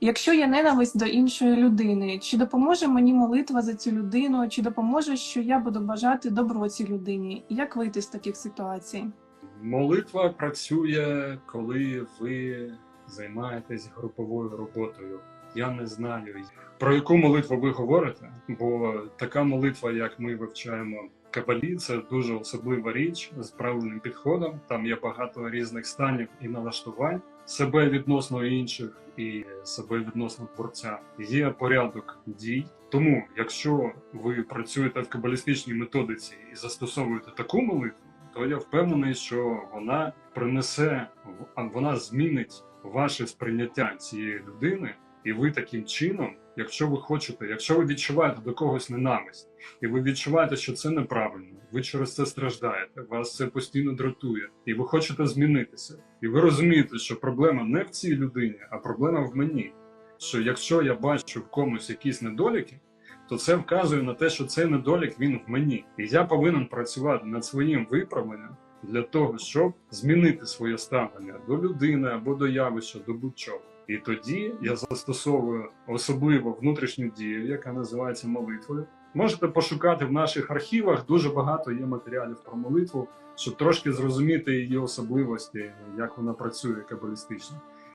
Якщо є ненависть до іншої людини, чи допоможе мені молитва за цю людину, чи допоможе, що я буду бажати добро цій людині? Як вийти з таких ситуацій? Молитва працює, коли ви займаєтесь груповою роботою. Я не знаю, про яку молитву ви говорите, бо така молитва, як ми вивчаємо Кабалі, це дуже особлива річ з правильним підходом. Там є багато різних станів і налаштувань себе відносно інших і себе відносно творця. Є порядок дій. Тому, якщо ви працюєте в кабалістичній методиці і застосовуєте таку молитву, то я впевнений, що вона принесе вона змінить ваше сприйняття цієї людини, і ви таким чином, якщо ви хочете, якщо ви відчуваєте до когось ненависть, і ви відчуваєте, що це неправильно, ви через це страждаєте, вас це постійно дратує, і ви хочете змінитися, і ви розумієте, що проблема не в цій людині, а проблема в мені. Що якщо я бачу в комусь якісь недоліки, то це вказує на те, що цей недолік він в мені, і я повинен працювати над своїм виправленням для того, щоб змінити своє ставлення до людини або до явища, до будь-чого. І тоді я застосовую особливо внутрішню дію, яка називається молитвою. Можете пошукати в наших архівах дуже багато є матеріалів про молитву, щоб трошки зрозуміти її особливості, як вона працює кабалістично.